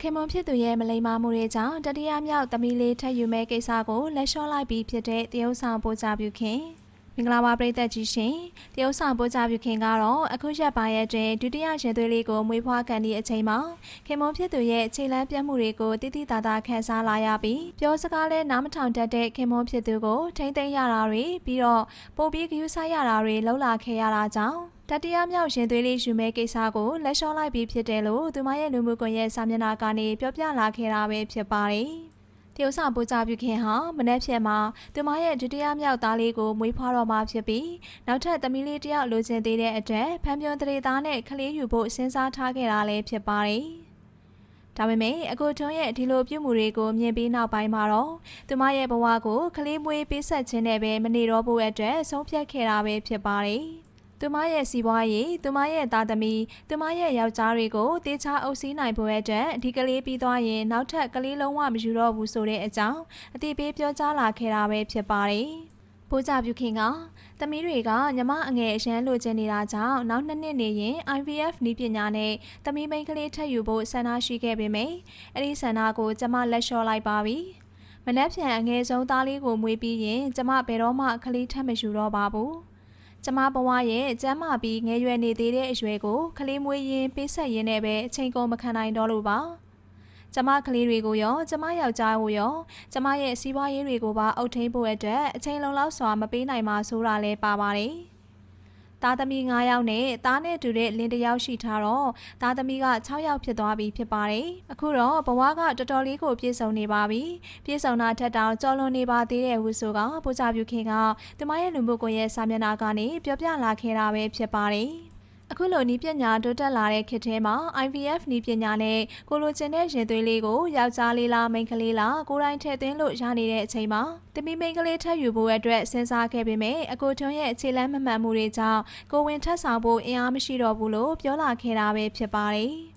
ခင်မွန်ဖြစ်သူရဲ့မလိမ္မာမှုတွေကြောင့်တတိယမြောက်သမီးလေးထပ်ယူမဲ့ကိစ္စကိုလက်လျှော့လိုက်ပြီးဖြစ်တဲ့တရုတ်ဆောင်ပို့ချပြုခင်မင်္ဂလာပါပရိသတ်ကြီးရှင်တရုတ်ဆောင်ပို့ချပြုခင်ကတော့အခုရက်ပိုင်းရဲ့တွင်ဒုတိယရှင်သွေးလေးကိုမွေးဖွားကန်သည့်အချိန်မှာခင်မွန်ဖြစ်သူရဲ့ခြေလမ်းပြတ်မှုတွေကိုတိတိတသာခန်းစားလာရပြီးပြောစကားလဲနားမထောင်တတ်တဲ့ခင်မွန်ဖြစ်သူကိုထိမ့်သိမ်းရတာတွေပြီးတော့ပို့ပြီးဂရုစိုက်ရတာတွေလှုပ်လာခဲ့ရတာကြောင့် တတိယမြောက်ရင်သွေးလေးယူမဲကိစ္စကိုလက်လျှော့လိုက်ပြီးဖြစ်တယ်လို့သူမရဲ့လူမှုကွန်ရက်စာမျက်နှာကနေပြောပြလာခဲ့တာပဲဖြစ်ပါတယ်။တရုတ်ဆောင်ပူကြပြုခင်ဟာမနေ့ဖြန်မှာသူမရဲ့ဒုတိယမြောက်သားလေးကိုမွေးဖွားတော်မှာဖြစ်ပြီးနောက်ထပ်သမီးလေးတစ်ယောက်လိုချင်သေးတဲ့အတွက်ဖန်ပြုံတရေသားနဲ့ကလေးယူဖို့စဉ်းစားထားခဲ့တာလည်းဖြစ်ပါတယ်။ဒါပေမဲ့အကိုထွန်းရဲ့ဒီလိုပြုမှုတွေကိုမြင်ပြီးနောက်ပိုင်းမှာတော့သူမရဲ့ဘဝကိုကလေးမွေးပေးဆက်ခြင်းနဲ့ပဲမနေတော့ဖို့အတွက်ဆုံးဖြတ်ခဲ့တာပဲဖြစ်ပါတယ်။ သူမရဲ့စီးပွားရေးသူမရဲ့သားသမီးသူမရဲ့ယောက်ျားတွေကိုတေချာအုပ်စီးနိုင်ဖို့အတွက်ဒီကလေးပြီးသွားရင်နောက်ထပ်ကလေးလုံးဝမယူတော့ဘူးဆိုတဲ့အကြောင်းအတိပေးပြောကြားလာခဲ့တာပဲဖြစ်ပါတယ်။ပိုးကြပြုခင်ကသမီးတွေကညီမအငယ်အရန်လိုချင်နေတာကြောင့်နောက်နှစ်နှစ်နေရင် IVF နည်းပညာနဲ့သမီးမိန်းကလေးထပ်ယူဖို့ဆန္ဒရှိခဲ့ပေမယ့်အဲ့ဒီဆန္ဒကိုကျမလက်လျှော့လိုက်ပါပြီ။မနှက်ဖြန်အငယ်ဆုံးသားလေးကိုမွေးပြီးရင်ကျမဘယ်တော့မှကလေးထပ်မယူတော့ပါဘူး။ ကျမဘဝရဲ့ကျမ်းမာပြီးငယ်ရွယ်နေသေးတဲ့အရွယ်ကိုကလေးမွေးရင်းပေးဆက်ရင်းနဲ့ပဲအချိန်ကုန်မခံနိုင်တော့လို့ပါကျမကလေးတွေကိုရောကျမယောက်ျားကိုရောကျမရဲ့စီးပွားရေးတွေကိုပါအုပ်ထိန်းဖို့အတွက်အချိန်လုံလောက်စွာမပေးနိုင်မှဆိုတာလဲပါပါတယ် သားသမီး9ယောက်နဲ့သားနဲ့တူတဲ့လင်းတစ်ယောက်ရှိထားတော့သားသမီးက6ယောက်ဖြစ်သွားပြီဖြစ်ပါတယ်။အခုတော့ဘဝကတော်တော်လေးကိုပြည့်စုံနေပါပြီ။ပြည့်စုံတာထက်တောင်ကြော်လွန်နေပါသေးတဲ့ဟုဆိုကပူဇာပြုခင်ကသူမရဲ့လူမှုကွန်ရက်စာမျက်နှာကနေပြောပြလာခဲ့တာပဲဖြစ်ပါတယ်။ အခုလိုနီးပညာတိုးတက်လာတဲ့ခေတ်ထဲမှာ IVF နီးပညာနဲ့ကိုလိုချင်တဲ့ရင်သွေးလေးကိုယောက်ျားလေးလားမိန်းကလေးလားကိုယ်တိုင်ထည့်သွင်းလို့ရနေတဲ့အချိန်မှာတမီမိန်းကလေးထပ်ယူဖို့အတွက်စဉ်းစားခဲ့ပေမဲ့အကိုထွန်းရဲ့အခြေလမ်းမမှန်မှုတွေကြောင့်ကိုဝင်ထပ်ဆောင်ဖို့အင်အားမရှိတော့ဘူးလို့ပြောလာခဲ့တာပဲဖြစ်ပါတယ်။